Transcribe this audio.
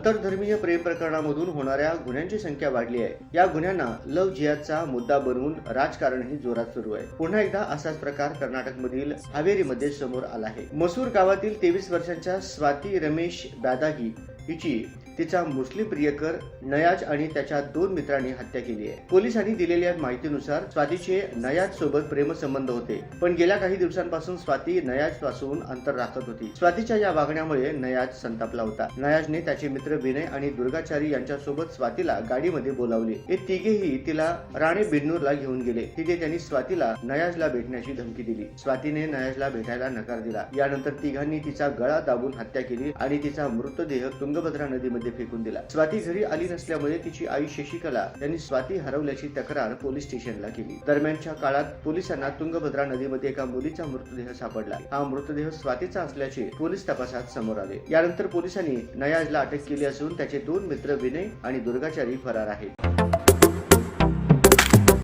आंतरधर्मीय प्रेम प्रकरणामधून होणाऱ्या गुन्ह्यांची संख्या वाढली आहे. या गुन्ह्यांना लव जियाचा मुद्दा बनवून राजकारणही जोरात सुरू आहे. पुन्हा एकदा असाच प्रकार कर्नाटकमधील हावेरीमध्ये समोर आला आहे. मसूर गावातील तेवीस वर्षांच्या स्वाती रमेश दादागी हिची तिचा मुस्लिम प्रियकर नयाज आणि त्याच्या दोन मित्रांनी हत्या केली आहे. पोलिसांनी दिलेल्या माहितीनुसार स्वातीचे नयाज सोबत प्रेमसंबंध होते पण गेल्या काही दिवसांपासून स्वाती नयाजपासून अंतर राखत होती. स्वातीच्या या वागण्यामुळे नयाज संतापला होता. नयाजने त्याचे मित्र विनय आणि दुर्गाचारी यांच्यासोबत स्वातीला गाडीमध्ये बोलावले. हे तिघेही तिला राणे बिन्नूरला घेऊन गेले. तिथे त्यांनी स्वातीला नयाजला भेटण्याची धमकी दिली. स्वातीने नयाजला भेटायला नकार दिला. यानंतर तिघांनी तिचा गळा दाबून हत्या केली आणि तिचा मृतदेह तुंगभद्रा नदीमध्ये फेकून दिला. स्वाती घरी आली नसल्यामुळे तिची आई शशिकला यांनी स्वाती हरवल्याची तक्रार पोलीस स्टेशनला केली. दरम्यानच्या काळात पोलिसांना तुंगभद्रा नदीमध्ये एका मुलीचा मृतदेह सापडला. हा मृतदेह स्वातीचा असल्याचे पोलीस तपासात समोर आले. यानंतर पोलिसांनी नयाजला अटक केली असून त्याचे दोन मित्र विनय आणि दुर्गाचारी फरार आहेत.